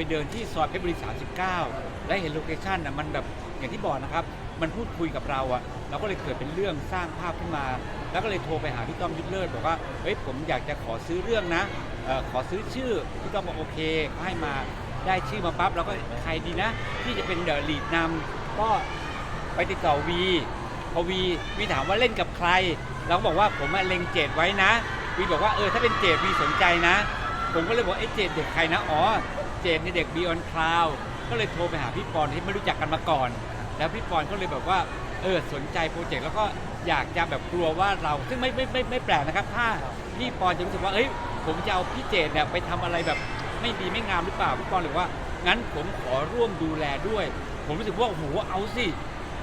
ไปเดินที่ซอยเพชรบุรี 39 และเห็นโลเคชั่นน่ะมันแบบอย่างที่บอกนะครับ มันพูดคุยกับเราอะเราก็เลยเกิดเป็นเรื่องสร้างภาพขึ้นมา แล้วก็เลยโทรไปหาพี่ต้อมยุทธเลิศบอกว่าเฮ้ยผมอยากจะขอซื้อเรื่องนะเออขอซื้อชื่อพี่ต้อมบอกโอเคก็ให้มาได้ชื่อมาปั๊บเราก็ใครดีนะ ที่จะเป็นเดอะลีดนำก็ไปติดต่อวีพอวีวีถามว่าเล่นกับใคร เราก็บอกว่าผมอะเล็งเจดไว้นะวีบอกว่าเออถ้าเป็นเจดวีสนใจนะ ผมก็เลยบอกไอ้เจดเด็กใครนะอ๋อ เจดในเด็ก Beyond Cloud ก็เลยโทรไปหาพี่ปอนที่ไม่รู้จักกันมาก่อน แล้วพี่ปอนก็เลยแบบว่าเออสนใจโปรเจกต์แล้วก็อยากจะแบบกลัวว่าเราซึ่งไม่ไม่ไม่ไม่แปลกนะครับ ถ้าพี่ปอนจะรู้สึกว่าเอ้ยผมจะเอาพี่เจดเนี่ยไปทำอะไรแบบไม่ดีไม่งามหรือเปล่าพี่ปอนเลยว่างั้นผมขอร่วมดูแลด้วย ผมรู้สึกว่าโอ้โหเอาสิ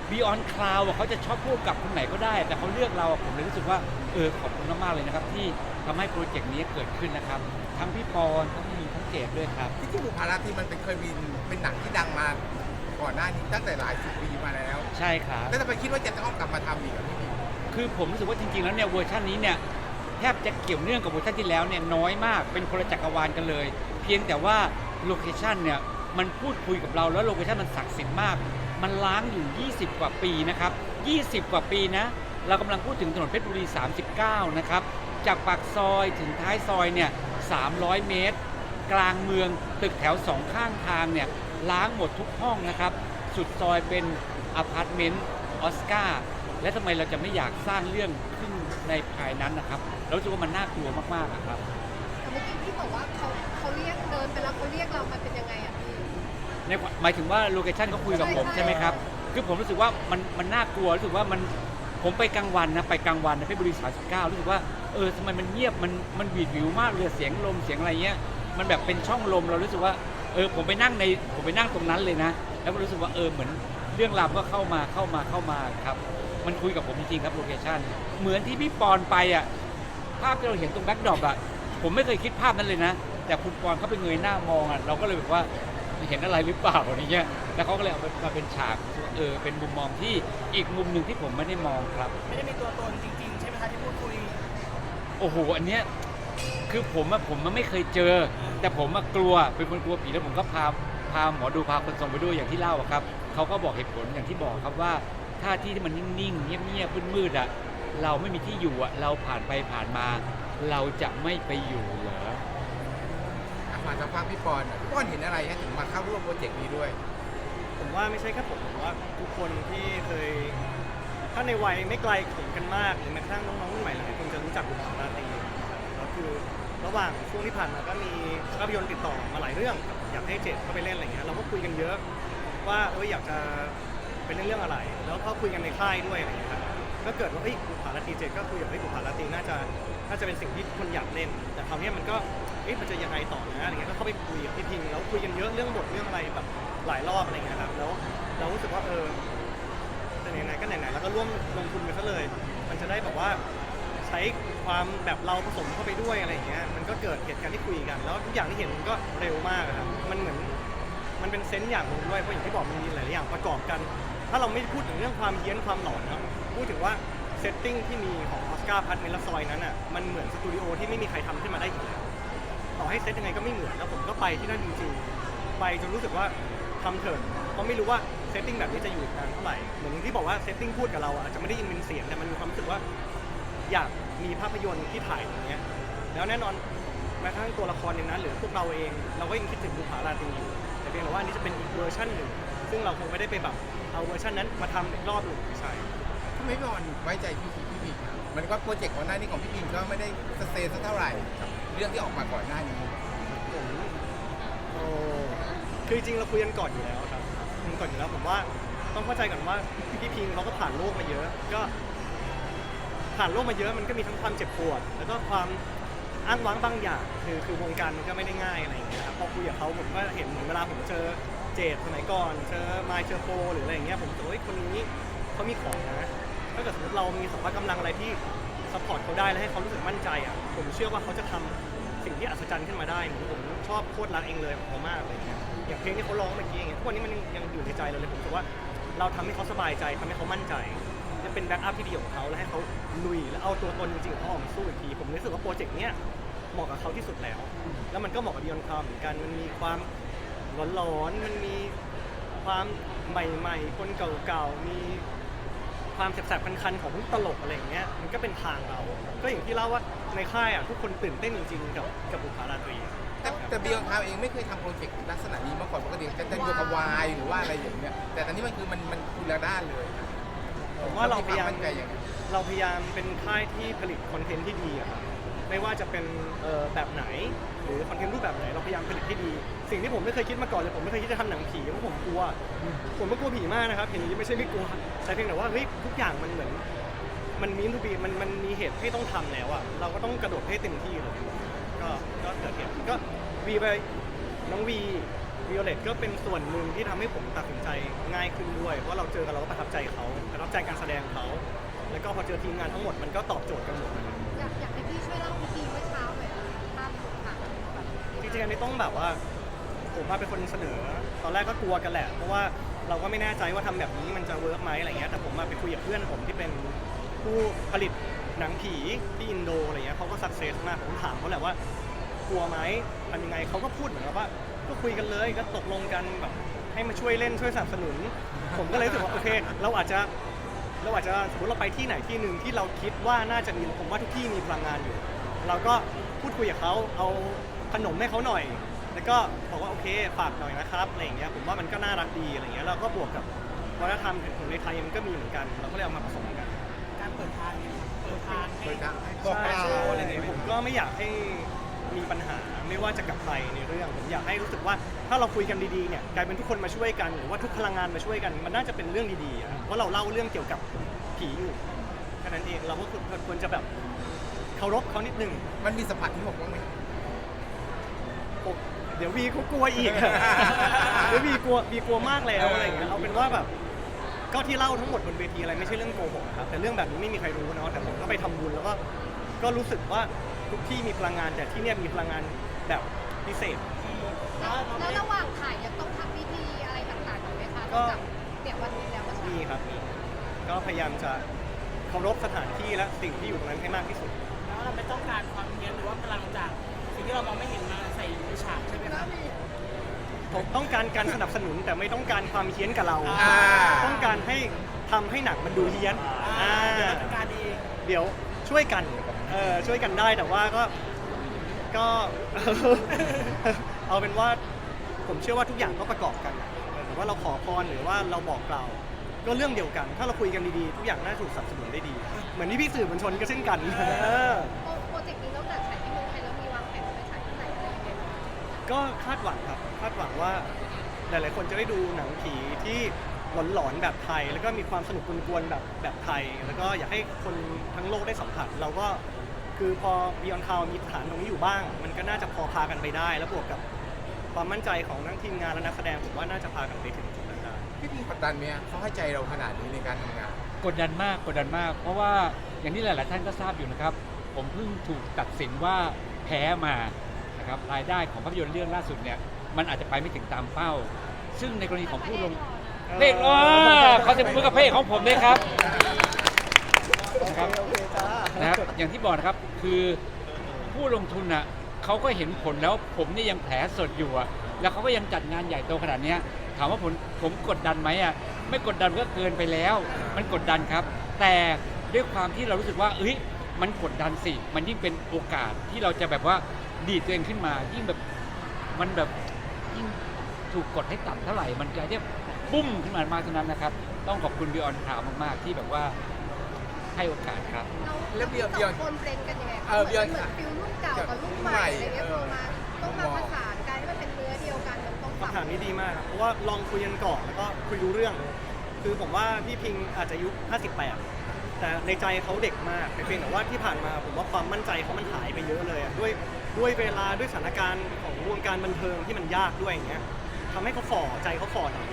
Beyond Cloud อะเขาจะชอบพูดกับคนไหนก็ได้ แต่เขาเลือกเราผมเลยรู้สึกว่าเออขอบคุณมากๆเลยนะครับ ที่ทำให้โปรเจกต์นี้เกิดขึ้นนะครับ ทั้งพี่ปอนทั้งมีทั้ง เจดด้วยครับ ที่จริงบุพาราตรีมันเป็นเคยมีเป็นหนังที่ดังมาก่อนหน้านี้ตั้งแต่หลายสิบปีมาแล้ว ใช่ครับ แล้วทำไมคิดว่าจะต้องกลับมาทำอีกอะพี่บิ๊กคือผมรู้สึกว่าจริงๆ แล้วเนี่ยเวอร์ชันนี้เนี่ยแทบจะเกี่ยวเนื่องกับเวอร์ชันที่แล้วเนี่ยน้อยมากเป็นคนละจักรวาลกันเลย เพียงแต่ว่าโลเคชันเนี่ยมันพูดคุยกับเราแล้วโลเคชันมันศักดิ์สิทธิ์มาก มันล้างอยู่ 20 กว่าปีนะครับ 20 กว่าปีนะ เรากำลังพูดถึงถนนเพชรบุรี 39 นะครับ จากปากซอยถึงท้ายซอยเนี่ย 300 เมตร กลางเมืองตึกแถวสองข้างทางเนี่ยล้างหมดทุกห้องนะครับ สุดซอยเป็นอพาร์ตเมนต์ออสการ์และทำไมเราจะไม่อยากสร้างเรื่องขึ้นในภายนั้นนะครับเรารู้สึกว่ามันน่ากลัวมากๆอะครับแต่เมื่อกี้พี่บอกว่าเขาเขาเรียกเดินไปแล้วเขาเรียกเรามันเป็นยังไงอะพี่ในความหมายถึงว่าโลเคชันเขาคุยกับผมใช่ใช่ไหมครับคือผมรู้สึกว่ามันมันน่ากลัวรู้สึกว่ามันผมไปกลางวันนะไปกลางวันนะเพชรบุรี39รู้สึกว่าเออทำไมมันเงียบมันมันหวีดหวิวมากเลยเสียงลมเสียงอะไรเงี้ย มันแบบเป็นช่องลมเรารู้สึกว่าเออผมไปนั่งในผมไปนั่งตรงนั้นเลยนะ แล้วก็รู้สึกว่าเออเหมือนเรื่องราวก็เข้ามาเข้ามาเข้ามาครับ มันคุยกับผมจริงๆครับโลเคชันเหมือนที่พี่ปอนไปอะภาพที่เราเห็นตรงแบ็คดรอปอะผมไม่เคยคิดภาพนั้นเลยนะ แต่คุณปอนเขาไปเงยหน้ามองอะเราก็เลยแบบว่าเห็นอะไรหรือเปล่าอะไรเงี้ยแล้วเขาก็เลยเอามาเป็นฉากเออเป็นมุมมองที่อีกมุมหนึ่งที่ผมไม่ได้มองครับ ไม่ได้มีตัวตนจริงๆ ใช่ไหมคะที่พูดคุย โอ้โห อันเนี้ย คือผมอะผมมันไม่เคยเจอ แต่ผมอะกลัวเป็นคนกลัวผีแล้วผมก็พาพาหมอดูพาคนทรงไปด้วยอย่างที่เล่าอะครับเขาก็บอกเหตุผลอย่างที่บอกครับว่าถ้าที่ที่มันนิ่งๆเงียบๆมืดๆอะเราไม่มีที่อยู่อะเราผ่านไปผ่านมา เราจะไม่ไปอยู่เหรออะมาสัมภาษณ์พี่ปอนหน่อยพี่ปอนเห็นอะไรฮะถึงมาเข้าร่วมโปรเจกต์นี้ด้วย ผมว่าไม่ใช่แค่ผมผมว่าทุกคนที่เคย ถ้าในวัยไม่ไกลผมกันมากหรือแม้กระทั่งน้องๆรุ่นใหม่หลายคนจะรู้จักบุพการาตรีแล้ว คือระหว่างช่วงที่ผ่านมาก็มีภาพยนตร์ติดต่อมาหลายเรื่อง อยากให้เจดเข้าไปเล่นอะไรเงี้ยเราก็คุยกันเยอะ ว่าเอออยากจะเป็นเรื่องอะไร แล้วก็คุยกันในค่ายด้วยอะไรเงี้ยครับก็เกิดว่าเฮ้ยบุพการาตรีเจดก็คุยกับเฮ้ยบุพการาตรีน่าจะน่าจะเป็นสิ่งที่คนอยากเล่น แต่คราวนี้มันก็เอ๊ะมันจะยังไงต่อนะอะไรเงี้ยก็เข้าไปคุยกับพี่พิงแล้วคุยกันเยอะเรื่องบทเรื่องอะไรแบบหลายรอบอะไรเงี้ยครับแล้วเรารู้สึกว่าเออแต่ไหนๆก็ไหนๆแล้วก็ร่วมลงทุนไปซะเลย มันจะได้แบบว่า ใช้ความแบบเราผสมเข้าไปด้วยอะไรอย่างเงี้ยมันก็เกิดเหตุการณ์ที่คุยกัน แล้วทุกอย่างที่เห็นมันก็เร็วมากอะครับมันเหมือนมันเป็นเซนส์อย่างหนึ่งด้วยเพราะอย่างที่บอกมันมีหลายๆอย่างประกอบกัน ถ้าเราไม่พูดถึงเรื่องความเฮี้ยนความหลอนเนาะพูดถึงว่าเซตติ้งที่มีของออสการ์พัทเมลซอยนั้นอะมันเหมือนสตูดิโอที่ไม่มีใครทำขึ้นมาได้อีกแล้วต่อให้เซตยังไงก็ไม่เหมือนแล้วผมก็ไปที่นั่นจริงๆไปจนรู้สึกว่าทำเถิดเพราะไม่รู้ว่าเซตติ้งแบบนี้จะอยู่กนานเท่าไหร่เหมือนที่บอกว่าเซตติ้งพูดกับเราอาจจะไม่ได้ยินเป็นเสียงแต่มันมีความรู้สึกว่า อยากมีภาพยนตร์ที่ถ่ายอย่างเงี้ยแล้วแน่นอนแม้กระทั่งตัวละครในนั้น หรือพวกเราเองเราก็ยังคิดถึงบุพาราตรีอยู่แต่เพียงแต่ว่าอันนี้จะเป็นอีกเวอร์ชันหนึ่งซึ่งเราคงไม่ได้ไปแบบเอาเวอร์ชันนั้นมาทำอีกรอบหนึ่งไม่ใช่ทำไมพี่ปอนไว้ใจพี่พิงพี่บิ๊กอะมันก็โปรเจกต์ก่อนหน้านี้ของพี่พิงก็ไม่ได้สเตย์สักเท่าไหร่กับเรื่องที่ออกมาก่อนหน้านี้ผมโอ้คือจริงๆเราคุยกันก่อนอยู่แล้วครับคุยกันก่อนอยู่แล้วผมว่าต้องเข้าใจก่อนว่าพี่พิงเขาก็ผ่านโลกมาเยอะ ก็ ผ่านโลกมาเยอะมันก็มีทั้งความเจ็บปวด แล้วก็ความอ้างว้างบางอย่าง คือคือวงการมันก็ไม่ได้ง่ายอะไรอย่างเงี้ยครับพอคุยกับเขาผมก็เห็นเหมือนเวลาผมเจอเจดสมัยก่อนเจอไมค์เจอโปหรืออะไรอย่างเงี้ยผมรู้สึกว่าเฮ้ยคนนี้เขามีของนะถ้าเกิดสมมติเรามีสัมภาระกำลังอะไรที่ซัพพอร์ตเขาได้และให้เขารู้สึกมั่นใจอะผมเชื่อว่าเขาจะทำสิ่งที่อัศจรรย์ขึ้นมาได้เหมือนผมชอบโคตรรักเองเลยของเขามากเลยอย่างเพลงที่เขาร้องเมื่อกี้อย่างเงี้ยทุกวันนี้มันยังอยู่ในใจเราเลยผมรู้สึกว่าเราทำให้เขาสบายใจทำให้เขามั่นใจ จะเป็นแบ็กอัพที่ดีของเขาและให้เขาลุยและเอาตัวตนจริงๆของเขาออกมาสู้อีกทีผมรู้สึกว่าโปรเจกต์เนี้ยเหมาะกับเขาที่สุดแล้ว แล้วมันก็เหมาะกับบิออนคามเหมือนกันมันมีความร้อนๆมันมีความใหม่ ๆ คนเก่าๆมีความแสบๆคันๆของตลกอะไรอย่างเงี้ยมันก็เป็นทางเรา ก็อย่างที่เล่าว่าในค่ายอะทุกคนตื่นเต้นจริงๆกับกับบุคลาราตรี แต่แต่บิยอนคาวเองไม่เคยทำโปรเจกต์ลักษณะนี้มาก่อนปกติจะจะอยู่กับวายหรือว่าอะไรอย่างเงี้ยแต่ตอนนี้มันคือมันมันคนละด้านเลยนะ ผมว่าเราพยายามมั่นใจอย่างไงเราพยายามเป็นค่ายที่ผลิตคอนเทนต์ที่ดีอะครับไม่ว่าจะเป็นเอ่อแบบไหน หรือคอนเทนต์รูปแบบไหนเราพยายามผลิตให้ดี สิ่งที่ผมไม่เคยคิดมาก่อนเลยผมไม่เคยคิดจะทำหนังผีเพราะผมกลัว ผมก็กลัวผีมากนะครับเห็นอย่างนี้ไม่ใช่ไม่กลัวแต่เพียงแต่ว่าเฮ้ยทุกอย่างมันเหมือน มันมีทูบีมันมันมีเหตุให้ต้องทำแล้วอะเราก็ต้องกระโดดให้เต็มที่เลย ก็ก็เกิดเหตุก็วีไปน้องวี วิโอเลตก็เป็นส่วนหนึ่งที่ทำให้ผมตัดสินใจง่ายขึ้นด้วย เพราะเราเจอกันเราก็ประทับใจเขาประทับใจการแสดงเขา แล้วก็พอเจอทีมงานทั้งหมดมันก็ตอบโจทย์กันหมดนะครับ อยากอยากให้พี่ช่วยเล่าพิธีเมื่อเช้าหน่อยค่ะภาพค่ะแบบจริงๆอันนี้ต้องแบบว่าผมมาเป็นคนเสนอ ตอนแรกก็กลัวกันแหละ เพราะว่าเราก็ไม่แน่ใจว่าทำแบบนี้มันจะเวิร์กไหมอะไรเงี้ยแต่ผมมาไปคุยกับเพื่อนผมที่เป็นผู้ผลิตหนังผีที่อินโดอะไรเงี้ยเขาก็สักเซสมากผมถามเขาแหละว่ากลัวไหมทำยังไงเขาก็พูดเหมือนกับว่า ก็คุยกันเลยก็ตกลงกันแบบให้มาช่วยเล่นช่วยสนับสนุน ผมก็เลยรู้สึกว่าโอเค เราอาจจะเราอาจจะสมมติเราไปที่ไหนที่หนึ่งที่เราคิดว่าน่าจะมีผมว่าทุกที่มีพลังงานอยู่ เราก็พูดคุยกับเขาเอาขนมให้เขาหน่อย แล้วก็บอกว่าโอเคฝากหน่อยนะครับอะไรอย่างเงี้ยผมว่ามันก็น่ารักดีอะไรเงี้ยแล้วก็บวกกับวัฒนธรรมของในไทยมันก็มีเหมือนกัน เราก็เลยเอามาผสมกัน การเปิดทางเนี่ยเปิดทางให้โดยการบอกกล่าวอะไรอย่างเงี้ยผมก็ไม่อยากให้ มีปัญหาไม่ว่าจะกับใครในเรื่อง ผมอยากให้รู้สึกว่าถ้าเราคุยกันดีๆเนี่ยกลายเป็นทุกคนมาช่วยกันหรือว่าทุกพลังงานมาช่วยกัน มันน่าจะเป็นเรื่องดีๆอะเพราะเราเล่าเรื่องเกี่ยวกับผีอยู่แค่นั้นเองเราก็ควรจะแบบเคารพเขานิดนึงมันมีสัมผัสที่ผมบ้างไหม โอ้เดี๋ยววีเขากลัวอีกเดี๋ยววีกลัววีกลัวมากแล้วอะไรอย่างเงี้ยเอาเป็นว่าแบบก็ที่เล่าทั้งหมดบนเวทีอะไรไม่ใช่เรื่องโกหกนะครับแต่เรื่องแบบนี้ไม่มีใครรู้เนาะแต่ผมก็ไปทำบุญแล้วก็ก็รู้สึกว่า ทุกที่มีพลังงาน แต่ที่เนี่ยมีพลังงานแบบพิเศษ แล้วแล้วระหว่างถ่ายยังต้องทำพิธีอะไรต่างๆอยู่ไหมคะก็นอกจากเนี่ยวันนี้แล้วเมื่อเช้ามีครับมีก็พยายามจะเคารพสถานที่และสิ่งที่อยู่ตรงนั้นให้มากที่สุด แล้วเราไม่ต้องการความเฮี้ยนหรือว่าพลังจากสิ่งที่เรามองไม่เห็นมาใส่ในฉากใช่ไหมครับ ผมต้องการการสนับสนุนแต่ไม่ต้องการความเฮี้ยนกับเรา อ่า ต้องการให้ทำให้หนังมันดูเฮี้ยนอ่าอ่าเดี๋ยวเราจัดการเองเดี๋ยวช่วยกัน เออช่วยกันได้แต่ว่าก็ก็ เอาเป็นว่าผมเชื่อว่าทุกอย่างก็ประกอบกันหรือว่าเราขอพรหรือว่าเราบอกกล่าวก็เรื่องเดียวกัน ถ้าเราคุยกันดีๆทุกอย่างน่าจะถูกสนับสนุนได้ดี เหมือนที่พี่สื่อมวลชนก็เช่นกันเออ โปรเจกต์นี้นอกจากฉายที่เมืองไทยแล้วมีวางแผนไปฉายที่ไหนอะไรยังไงบ้างก็คาดหวังครับ คาดหวังว่าหลาย ๆ คนจะได้ดูหนังผีที่หลอน ๆ แบบไทย แล้วก็มีความสนุกกวนๆแบบแบบไทย แล้วก็อยากให้คนทั้งโลกได้สัมผัส เราก็ คือพอ Beyond Cloud มีฐานตรงนี้อยู่บ้าง มันก็น่าจะพอพากันไปได้ แล้วบวกกับความมั่นใจของทั้งทีมงานและนักแสดงผมว่าน่าจะพากันไปถึงจุดนั้นได้ พี่พิงกดดันไหมอะเขาให้ใจเราขนาดนี้ในการทำงาน กดดันมากกดดันมาก เพราะว่าอย่างที่หลาย ๆ ท่านก็ทราบอยู่นะครับ ผมเพิ่งถูกตัดสินว่าแพ้มานะครับรายได้ของภาพยนตร์เรื่องล่าสุดเนี่ยมันอาจจะไปไม่ถึงตามเป้า ซึ่งในกรณีของผู้ลงเพลงอ๋อเขาจะพูดกับเพลงของผมเลยครับนะครับโอเคจ้านะครับ อย่างที่บอกนะครับคือผู้ลงทุนอะเขาก็เห็นผลแล้วผมนี่ยังแผลสดอยู่อะแล้วเขาก็ยังจัดงานใหญ่โตขนาดเนี้ยถามว่าผมผมกดดันไหมอะไม่กดดันก็เกินไปแล้ว มันกดดันครับ แต่ด้วยความที่เรารู้สึกว่าเอ้ยมันกดดันสิ มันยิ่งเป็นโอกาสที่เราจะแบบว่าดีดตัวเองขึ้นมา ยิ่งแบบมันแบบยิ่งถูกกดให้ต่ำเท่าไหร่ มันจะเรียกปุ้มขึ้นมามากเท่านั้นนะครับ ต้องขอบคุณบิออนข่าวมาก ๆ ที่แบบว่า ให้โอกาสครับ แล้แล้ววเบีพี่ยร์สองคนเป็นกันยังไงคะเออเบียร์เหมือนฟิลรุ่นเก่ากับรุ่นใหม่อะไรเงี้ยเอพออมาต้องมาประสานกันให้มันเป็นเนื้อเดียวกันมันต้องปรับคำถามนี้ดีมากครับเพราะว่าลองคุยกันก่อนแล้วก็คุยรู้เรื่อง คือผมว่าพี่พิงอาจจะอายุ 58 แต่ในใจเขาเด็กมากแต่เพียงแต่ว่าที่ผ่านมาผมว่าความมั่นใจเขามันหายไปเยอะเลยอะด้วยด้วยเวลาด้วยสถานการณ์ของวงการบันเทิงที่มันยากด้วยอย่างเงี้ยทำให้เขาฝ่อใจเขาฝ่อหน่อย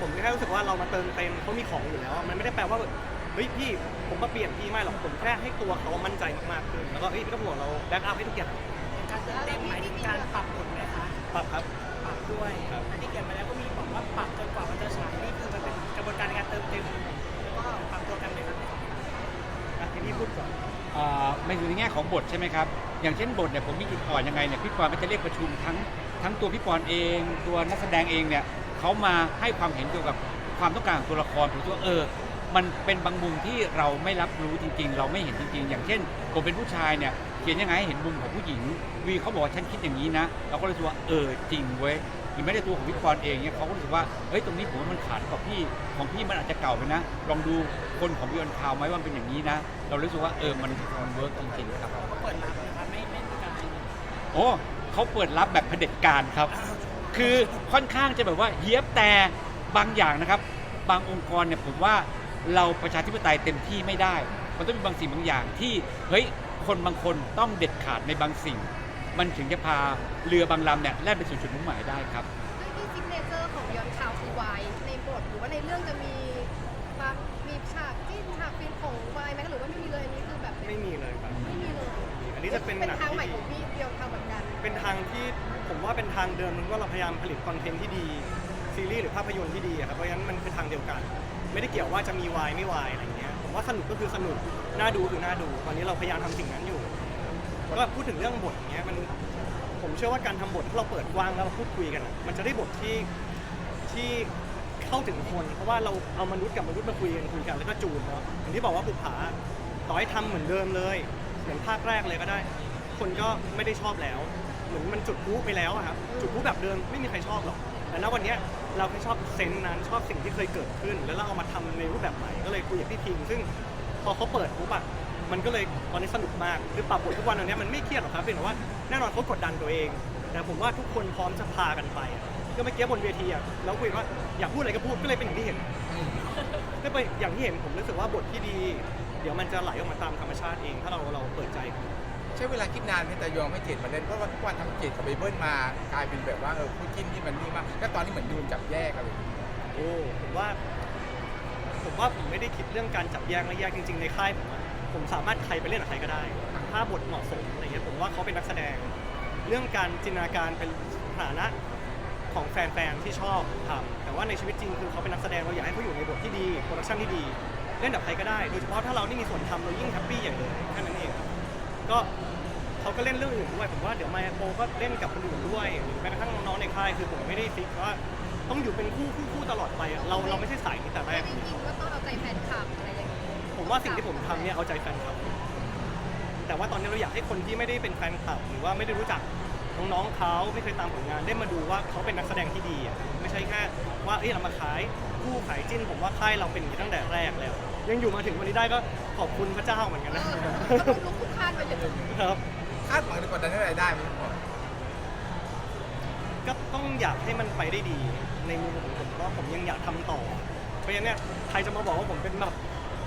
ผมแค่รู้สึกว่าเรามาเติมเต็มเขามีของอยู่แล้วอะมันไม่ได้แปลว่าแบบ เฮ้ยพี่ผมมาเปลี่ยนพี่ไม่หรอกผมแค่ให้ตัวเขามั่นใจมากๆขึ้นแล้วก็เฮ้ยไม่ต้องห่วงเราแบ็กอัพให้ทุกอย่างการเติมเต็มหมายถึงการปรับบทไหมคะปรับครับปรับด้วยครับอันที่เขียนมาแล้วก็มีบอกว่าปรับจนกว่ามันจะฉายนี่คือมันเป็นกระบวนการในการเติมเต็มแล้วก็ปรับตัวกันเลยครับอะที่พี่พูดก่อนอ่าไม่ถึงในแง่ของบทใช่ไหมครับ อย่างเช่นบทเนี่ยผมมีจุดอ่อนยังไงเนี่ยพี่กวางก็จะเรียกประชุมทั้งทั้งตัวพี่ปอนเอง ตัวนักแสดงเองเนี่ยเขามาให้ความเห็นเกี่ยวกับความต้องการของตัวละครผมคิดว่าเออ มันเป็นบางมุมที่เราไม่รับรู้จริง ๆ เราไม่เห็นจริง ๆ อย่างเช่นผมเป็นผู้ชายเนี่ยเขียนยังไงให้เห็นมุมของผู้หญิงวีเขาบอกว่าฉันคิดอย่างนี้นะ เราก็เลยรู้ว่าเออจริงเว้ยหรือไม่ได้ตัวของพี่ปอนเองเนี่ยเขาก็รู้สึกว่าเฮ้ยตรงนี้ผมว่ามันขาดกับพี่ของพี่มันอาจจะเก่าไปนะ ลองดูคนของบิออนคาวไหมว่ามันเป็นอย่างนี้นะ เรารู้สึกว่าเออมันมันเวิร์กจริงๆครับเขาเปิดรับนะครับไม่ไม่มีการโอ้เขาเปิดรับแบบเผด็จการครับ คือค่อนข้างจะแบบว่าเยียบแต่บางอย่างนะครับ บางองค์กรเนี่ยผมว่า เราประชาธิปไตยเต็มที่ไม่ได้ มันต้องมีบางสิ่งบางอย่างที่เฮ้ยคนบางคนต้องเด็ดขาดในบางสิ่ง มันถึงจะพาเรือบางลำเนี่ยแล่นไปสู่จุดมุ่งหมายได้ครับที่ซิกเนเจอร์ของยอนคาวคือวายในบทหรือว่าในเรื่องจะมีความมีฉากจิ้นฉากฟินของวายไหมหรือว่าไม่มีเลยอันนี้คือแบบไม่มีเลยครับ ไม่มีเลยอันนี้จะเป็นเป็นหนังทางใหม่ที่ของพี่ยอนคาวเหมือนกันเป็นทางที่ผมว่าเป็นทางเดิมนึงว่าเราพยายามผลิตคอนเทนต์ที่ดีซีรีส์หรือภาพยนตร์ที่ดีอะครับเพราะฉะนั้นมันคือทางเดียวกัน ไม่ได้เกี่ยวว่าจะมีวายไม่วายอะไรอย่างเงี้ยผมว่าสนุกก็คือสนุกน่าดูคือน่าดู ตอนนี้เราพยายามทำสิ่งนั้นอยู่ ก็พูดถึงเรื่องบทอย่างเงี้ยมันผมเชื่อว่าการทำบทที่เราเปิดกว้างแล้วเราพูดคุยกันอะมันจะได้บทที่ที่เข้าถึงคน เพราะว่าเราเอามนุษย์กับมนุษย์มาคุยกันคุยกันแล้วก็จูนเนาะอย่างที่บอกว่าบุปผาต่อให้ทำเหมือนเดิมเลย เหมือนภาคแรกเลยก็ได้ คนก็ไม่ได้ชอบแล้ว เหมือนมันจุดพลุไปแล้วอะครับจุดพลุแบบเดิมไม่มีใครชอบหรอก แต่ณวันเนี้ยเราแค่ชอบเซนส์นั้นชอบสิ่งที่เคยเกิดขึ้น แล้วเราเอามาทำในรูปแบบใหม่ก็เลยคุยกับพี่พิงซึ่งพอเขาเปิดปุ๊บอะมันก็เลยตอนนี้สนุกมากคือปรับบททุกวันตอนนี้ยมันไม่เครียดหรอกครับเป็นแต่ว่าแน่นอนเขากดดันตัวเอง แต่ผมว่าทุกคนพร้อมจะพากันไปอะก็เมื่อกี้บนเวทีอะแล้วคุยว่าอยากพูดอะไรก็พูดก็เลยเป็นอย่างที่เห็นก็ไปอย่างที่เห็นผมรู้สึกว่าบทที่ดี เดี๋ยวมันจะไหลออกมาตามธรรมชาติเอง ถ้าเราเราเปิดใจ ช้เวลาคิดนานไหมแต่ยอมให้เจดมาเล่นเพราะว่าทุกวันทำเจดกับไบเบิลมากลายเป็นแบบว่าเออคู่จิ้นที่มันนี่มากแล้วตอนนี้เหมือนดูจับแยกอะไรอย่างเงี้ยโอ้ผมว่า ผมว่าผมไม่ได้คิดเรื่องการจับแยกและแยกจริง ๆในค่ายผมอะผมสามารถใครไปเล่นกับใครก็ได้ ถ้าบทเหมาะสมอะไรเงี้ยผมว่าเขาเป็นนักแสดง เรื่องการจินตนาการเป็นฐานะของแฟนๆที่ชอบทำแต่ว่าในชีวิตจริงคือเขาเป็นนักแสดงเราอยากให้เขาอยู่ในบทที่ดีโปรดักชั่นที่ดี เล่นกับใครก็ได้โดยเฉพาะถ้าเรานี่มีส่วนทำเรายิ่งแฮปปี้อย่างเลยแค่นั้นเองครับก็ เขาก็เล่นเรื่องอื่นด้วยผมว่าเดี๋ยวมาโปก็เล่นกับคนอื่นด้วยหรือแม้กระทั่งน้องๆในค่ายคือผมไม่ได้ฟิกว่าต้องอยู่เป็นคู่คู่คู่ตลอดไปอะเราเราไม่ใช่สายนี้แต่แรไม่กได้ยินว่าต้องเอาใจแฟนคลับอะไรอย่างนี้ผมว่าสิ่งที่ผมทำเนี่ยเอาใจแฟนคลับ แต่ว่าตอนนี้เราอยากให้คนที่ไม่ได้เป็นแฟนคลับ หรือว่าไม่ได้รู้จักน้องๆเขาไม่เคยตามผลงานได้มาดูว่าเขาเป็นนักแสดงที่ดีอะไม่ใช่แค่ว่าเอ้ยเรามาขายคู่ขายจิ้น ผมว่าค่ายเราเป็นอย่างนี้ตั้งแต่แรกแล้ว ยังอยู่มาถึงวันนี้ได้ก็ขอบคุณพระเจ้าเหมือนกันเอนะอก็ลุกคุกคานไปอยู่ครับ คาดหวังในกดดันเท่าไร่ได้ไหมพ่อก็ต้องอยากให้มันไปได้ดี ในมุมของผมเพราะผมยังอยากทำต่อ เพราะฉะนั้นเนี่ยใครจะมาบอกว่าผมเป็นแบบ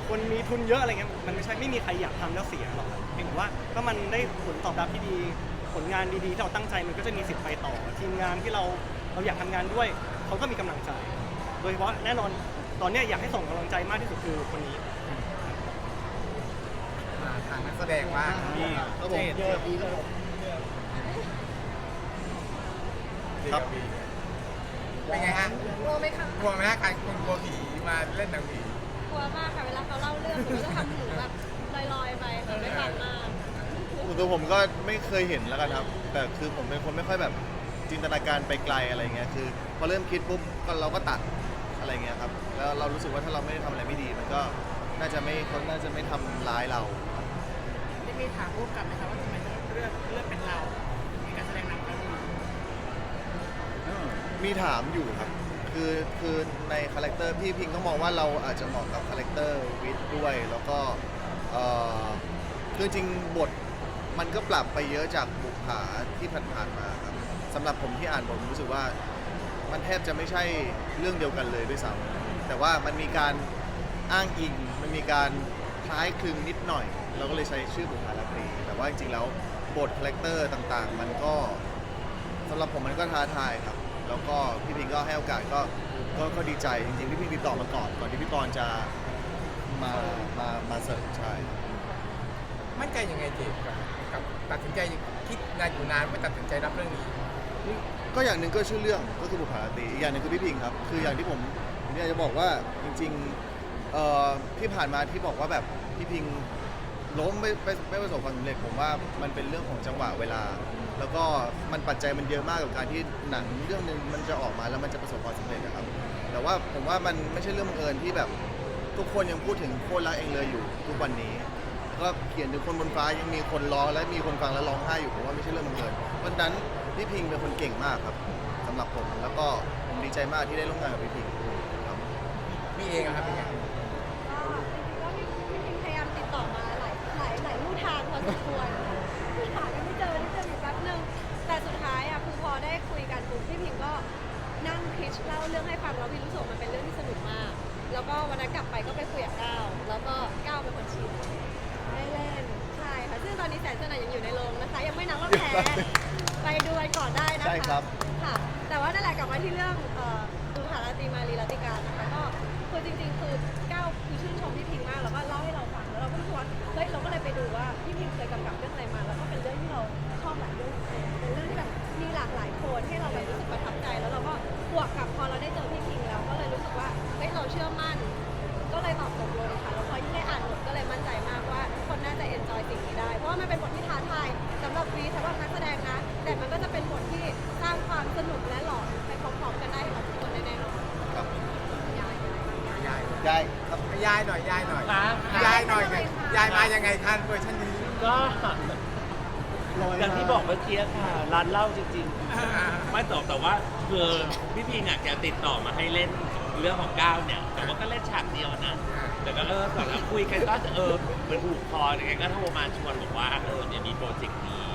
คนมีทุนเยอะอะไรเงี้ยมันไม่ใช่ไม่มีใครอยากทำแล้วเสียหรอกครับเพียงแต่ว่าถ้ามันได้ผลตอบรับที่ดี ผลงานดีๆที่เราตั้งใจมันก็จะมีสิทธิ์ไปต่อ ทีมงานที่เราเราอยากทำงานด้วยเขาก็มีกำลังใจ โดยเฉพาะแน่นอนตอนเนี้ยอยากให้ส่งกำลังใจมากที่สุดคือคนนี้าทางนักแสดงว่านี่ครับผมเยอะดีเลยครับ เป็นไงฮะกลัวไหมคะกลัวไหมฮะใครคนกลัวผีมาเล่นหนังผีกลัวมากค่ะเวลาเขาเล่าเรื่องหนูก็จะทำหูแบบลอยๆไปค่ะไม่ฟังมากส่วนตัวผมก็ไม่เคยเห็นแล้วกันครับ แต่คือผมเป็นคนไม่ค่อยแบบจินตนาการไปไกลอะไรเงี้ยคือพอเริ่มคิดปุ๊บก็เราก็ตัดอะไรเงี้ยครับแล้วเรารู้สึกว่าถ้าเราไม่ได้ทำอะไรไม่ดี มันก็น่าจะไม่เขาน่าจะไม่ทำร้ายเราครับได้ มีถามร่วมกันไหมครับว่าทำไมต้องเลือกเลือกเป็นเราในการแสดงนำครั้งนี้มีถามอยู่ครับ คือคือในคาแรคเตอร์พี่พิงก็มองว่าเราอาจจะเหมาะกับคาแรคเตอร์วิทย์ด้วย แล้วก็เอ่อคือจริงบทมันก็ปรับไปเยอะจากบุกผาที่ผ่านๆมาครับสำหรับผมที่อ่านบทผมรู้สึกว่ามันแทบจะไม่ใช่เรื่องเดียวกันเลยด้วยซ้ำแต่ว่ามันมีการอ้างอิง มันมีการคล้ายคลึงนิดหน่อย เราก็เลยใช้ชื่อบุคลาตรี แต่ว่าจริงๆแล้วบทคาแรคเตอร์ต่างๆ มันก็สำหรับผมมันก็ท้าทายครับ แล้วก็พี่พิงก็ให้โอกาสก็ก็ก็ดีใจจริงๆพี่พิงติดต่อมาก่อนก่อนที่พี่ปอนจะมามามาเสิร์ฟใช่ มั่นใจยังไงเจดกับกับตัดสินใจคิดนานอยู่นานไม่ตัดสินใจรับเรื่องนี้ก็อย่างหนึ่งก็ชื่อเรื่องก็คือบุพการีอีกอย่างหนึ่งคือพี่พิงครับ คืออย่างที่ผมผมอยากจะบอกว่าจริงๆเอ่อที่ผ่านมาที่บอกว่าแบบพี่พิง ล้มไม่ไม่ไม่ประสบความสำเร็จผมว่ามันเป็นเรื่องของจังหวะเวลา แล้วก็มันปัจจัยมันเยอะมากกับการที่หนังเรื่องหนึ่งมันจะออกมาแล้วมันจะประสบความสำเร็จนะครับ แต่ว่าผมว่ามันไม่ใช่เรื่องบังเอิญที่แบบ ทุกคนยังพูดถึงโคตรรักเองเลยอยู่ทุกวันนี้ก็เขียนถึงคนบนฟ้ายังมีคนร้องและมีคนฟังแล้วร้องไห้อยู่ผมว่าไม่ใช่เรื่องบังเอิญเพราะฉะนั้นพี่พิงเป็นคนเก่งมากครับสำหรับผมแล้วก็ผมดีใจมากที่ได้ร่วมงานกับพี่พิงครับ พี่เองอะครับเป็นไง ทางพอสมควรที่หากันไม่เจอที่เจออยู่แป๊บนึงแต่สุดท้ายอะคือพอได้คุยกันปุ๊บพี่พิมก็นั่งพิชเล่าเรื่องให้ฟังแล้วพี่รู้สึกว่ามันเป็นเรื่องที่สนุกมาก แล้วก็วันนั้นกลับไปก็ไปคุยกับก้าวแล้วก็ก้าวเป็นคนชี้ได้เล่นใช่ค่ะซึ่งตอนนี้แสนสนายังอยู่ในโรงนะคะ ยังไม่นับว่าแพ้ไปดูกันก่อนได้นะคะใช่ครับ ค่ะแต่ว่านั่นแหละกลับมาที่เรื่องเอ่อดูหาราตรีมารีรัติการนะคะก็คือจริง ๆ คือก้าวคือชื่นชมพี่พิงมากแล้วก็เล่าให้เรู้สึกว่าเฮ้ยเราก็เลยไปดูว่าพี่พิงเคยกำกับเรื่องอะไรมา แล้วก็เป็นเรื่องที่เราชอบหลายเรื่องเป็นเรื่องที่แบบมีหลากหลายโทนให้เราแบบรู้สึกประทับใจ แล้วเราก็บวกกับพอเราได้เจอพี่พิงแล้วก็เลยรู้สึกว่าเฮ้ยเราเชื่อมั่น ก็เลยตอบตกลงค่ะแล้วพอยิ่งได้อ่านบทก็เลยมั่นใจมากว่าคนน่าจะเอนจอยสิ่งนี้ได้ เพราะว่ามันเป็นบทที่ท้าทายสำหรับวีสำหรับนักแสดงนะ แต่มันก็จะเป็นบทที่สร้างความสนุกและหลอนไปพร้อมๆกันได้ให้กับทุกคนแน่ๆนอนกับยายยายยายครับยายหน่อยยายหน่อย ยไงยายมายังไงคะเวอร์ชันนี้ก็อย่างที่บอกเมื่อกี้ค่ะ ร้านเหล้าจริงๆ ไม่ตอบแต่ว่าคือพี่พีงอะแกติดต่อมาให้เล่นเรื่องของก้าวเนี่ย แต่ว่าก็เล่นฉากเดียวนะ แต่ก็เออก่อนแล้วคุยกันก็เออเหมือนถูกคอยังไงก็โทรมาชวนบอกว่าเออเนี่ยมีโปรเจกต์นี้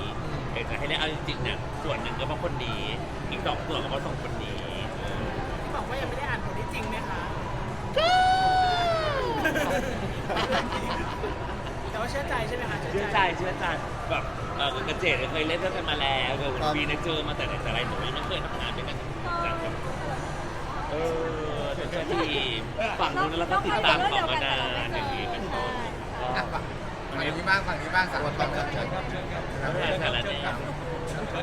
อยากจะให้เล่นเอาจริงๆเนี่ยส่วนหนึ่งก็เพราะคนนี้อีกสองส่วนก็เพราะสองคนนี้เออที่บอกว่ายังไม่ได้อ่านบทนี้จริงไหมคะแต่ ว่าเชื่อใจใช่ไหมคะเชื่อใจเชื่อใจแบบเออกับกระเจดเคยเล่นด้วยกันมาแล้วเออครับปีนั้นเจอมาแต่ไหนแต่ไรหนูยังไม่เคยทำงานด้วยกันจากแบบเออเจ้าที่ฝั่งนู้นแล้วก็ติดตามของมานานอย่างนี้เป็นต้นก็อะฝั่งฝั่งนี้บ้างฝั่งนี้บ้างสามคนครับแล้วแต่แต่ละ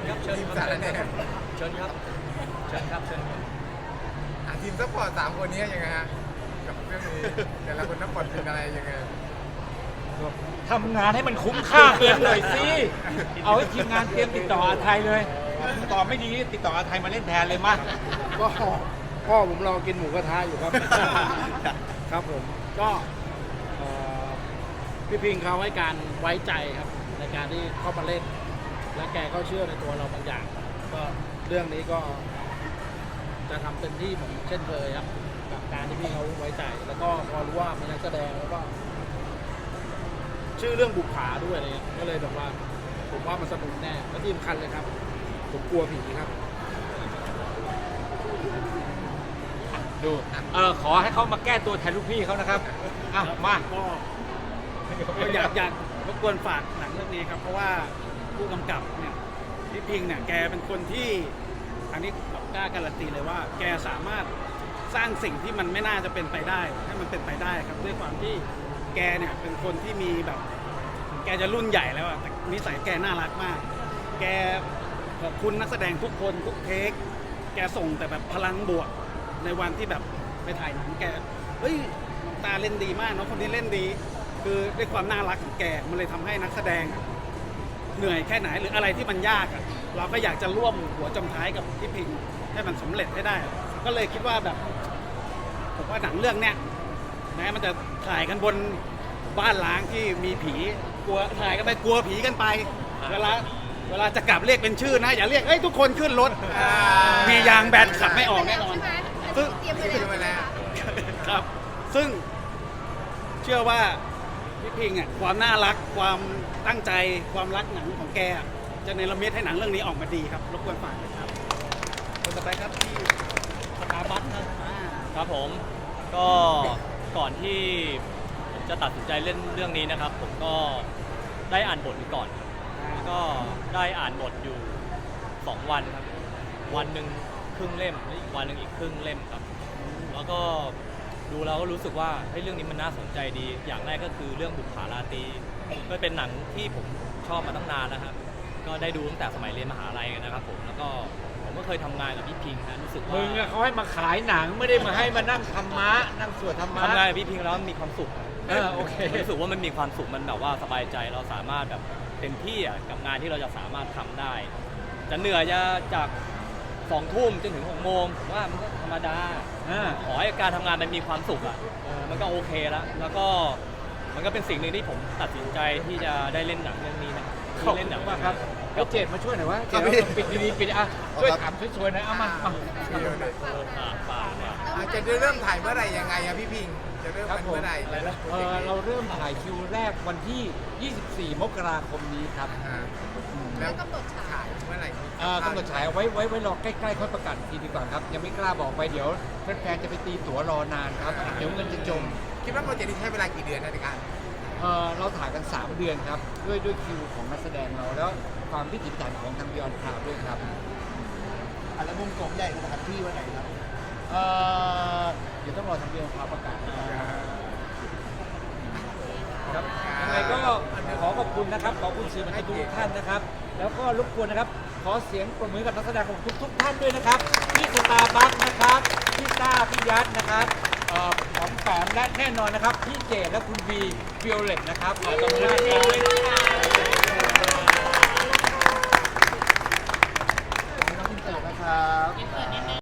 แนวทีมสารแน่เชิญครับเชิญครับเชิญครับอะทีมซัพพอร์ตสามคนนี้ยังไงฮะกับเรื่องนี้แต่ละคนนักบอลเป็นอะไรยังไง ทำงานให้มันคุ้มค่าเกินหน่อยสิ เอาให้ทีมงานเตรียมติดต่ออาไทยเลยติดต่อไม่ดีติดต่ออาไทยมาเล่นแทนเลยมาก็พ่อผมรอกินหมูกระทะอยู่ครับ ครับผมก็เอ่อพี่พิงเขาให้การไว้ใจครับ ในการที่เข้ามาเล่น และแกก็เชื่อในตัวเราบางอย่าง ก็เรื่องนี้ก็จะทำเต็มที่เหมือนเช่นเคยครับกับการที่พี่เขาไว้ใจ แล้วก็พอรู้ว่ามีนักแสดงแล้วก็ ชื่อเรื่องบุกผาด้วยอะไรเงี้ยก็เลยแบบว่า ผมว่ามันสนุกแน่และที่สำคัญเลยครับ ผมกลัวผีครับ ดูเออขอให้เขามาแก้ตัวแทนลูกพี่เขานะครับอะมาก็ก็อยากอยากรบกวนฝากหนังเรื่องนี้ครับ เพราะว่าผู้กำกับเนี่ยพี่พิงเนี่ยแกเป็นคนที่อันนี้กล้าการันตีเลยว่า แกสามารถสร้างสิ่งที่มันไม่น่าจะเป็นไปได้ ให้มันเป็นไปได้ครับด้วยความที่ แกเนี่ยเป็นคนที่มีแบบ แกจะรุ่นใหญ่แล้วอะแต่นิสัยแกน่ารักมาก แกขอบคุณนักแสดงทุกคนทุกเทค แกส่งแต่แบบพลังบวกในวันที่แบบไปถ่ายหนังแก เฮ้ยตาเล่นดีมากเน้องคนนี้เล่นดี คือด้วยความน่ารักของแกมันเลยทำให้นักแสดงอะเหนื่อยแค่ไหนหรืออะไรที่มันยากอะเราก็อยากจะร่วมหัวจมท้ายกับพี่พิงให้มันสำเร็จให้ได้ ก็เลยคิดว่าแบบ ผมว่าหนังเรื่องเนี้ย แม้มันจะถ่ายกันบนบ้านล้างที่มีผีกลัวถ่ายกันไปกลัวผีกันไป เวลาเวลาจะกลับเรียกเป็นชื่อนะ อย่าเรียกเอ้ยทุกคนขึ้นรถมียางแบนขับไม่ออกแน่นอนใช่ไหมซึ่งเตรียมไว้แล้วเตรียมไว้แล้วครับ ซึ่งเชื่อว่าพี่พิงอะความน่ารักความตั้งใจความรักหนังของแกอะจะเนรมิตให้หนังเรื่องนี้ออกมาดีครับรบกวนฝากด้วยครับคนต่อไปครับที่สตาร์บัคครับอ่าครับผมก็ ก่อนที่ผมจะตัดสินใจเล่นเรื่องนี้นะครับ ผมก็ได้อ่านบทก่อนแล้วก็ได้อ่านบทอยู่ 2 วันครับ วันหนึ่งครึ่งเล่มแล้วอีกวันหนึ่งอีกครึ่งเล่มครับ แล้วก็ดูแล้วก็รู้สึกว่าเฮ้ยเรื่องนี้มันน่าสนใจดี อย่างแรกก็คือเรื่องบุปผาราตรีก็เป็นหนังที่ผมชอบมาตั้งนานนะครับ ก็ได้ดูตั้งแต่สมัยเรียนมหาลัยนะครับผม แล้วก็ ก็เคยทำงานกับพี่พิงค์นะรู้สึกว่ามึงอะเขาให้มาขายหนังไม่ได้มาให้มานั่งธรรมะนั่งสวดธรรมะ ทำงานกับพี่พิงค์แล้วมีความสุขเออโอเค รู้สึกว่ามันมีความสุขมันแบบว่าสบายใจเราสามารถแบบเต็มที่อะกับงานที่เราจะสามารถทำได้ จะเหนื่อยจะจากสองทุ่มจนถึงหกโมงผมว่ามันก็ธรรมดา อ่า ขอให้การทำงานมันมีความสุขอะ เออ มันก็โอเคแล้ว แล้วก็มันก็เป็นสิ่งหนึ่งที่ผมตัดสินใจที่จะได้เล่นหนังเรื่องนี้นะขที่อบเล่นคุณหนังมากครับ คแล้รัวบเจดมาช่วยหน่อยว่าเจครับดพี่ปิดดีๆปิดอะเอาช่วยครับถามช่วยๆหน่อยเอามามาเดี๋ยวนะเออฝากฝากเนี่ยอาจจะเริ่มถ่ายเมื่อไหร่ยังไงอะพี่พิง จะเริ่มครับกันผมเมื่อไหร่เออเราเริ่มถ่ายคิวแรกวันที่ 24 มกราคมนี้ครับอ่าแล้แล้ววกำหนดฉายถ่ายเมื่อไหร่เอ่อกำหนดฉายเอาไว้ไว้ไว้รอใกล้ๆค่อยประกาศอีกทีดีกว่าครับ ยังไม่กล้าบอกไปเดี๋ยวแฟนๆจะไปตีตั๋วรอนานครับเดี๋ยวเงินจะจม คิดว่าโปรเจกต์นี้ใช้เวลากี่เดือนนะในการ เอ่อเราถ่ายกัน 3 เดือนครับ ด้วยด้วยคิวของนักแสดงเราแล้ว ความพิถีพิถันของทางบิออนคลาวด้วยครับอันแล้วมุมกลมใหญ่สถานที่วันไหนครับเอ่อเดี๋ยวต้องรอทางบิออนคลาวประกาศครับยังไงก็ขอขอบคุณนะครับขอบคุณสื่อมวลชนทุกท่านนะครับ แล้วก็รบกวนนะครับ ขอเสียงปรบมือกับนักแสดงของทุกทุกๆท่านด้วยนะครับพี่สตาร์บัคนะครับพี่ต้าพี่ยัดนะครับเอ่อของแปมและแน่นอนนะครับ พี่เจดและคุณวีวิโอเลตนะครับขอต้อนรับด้วย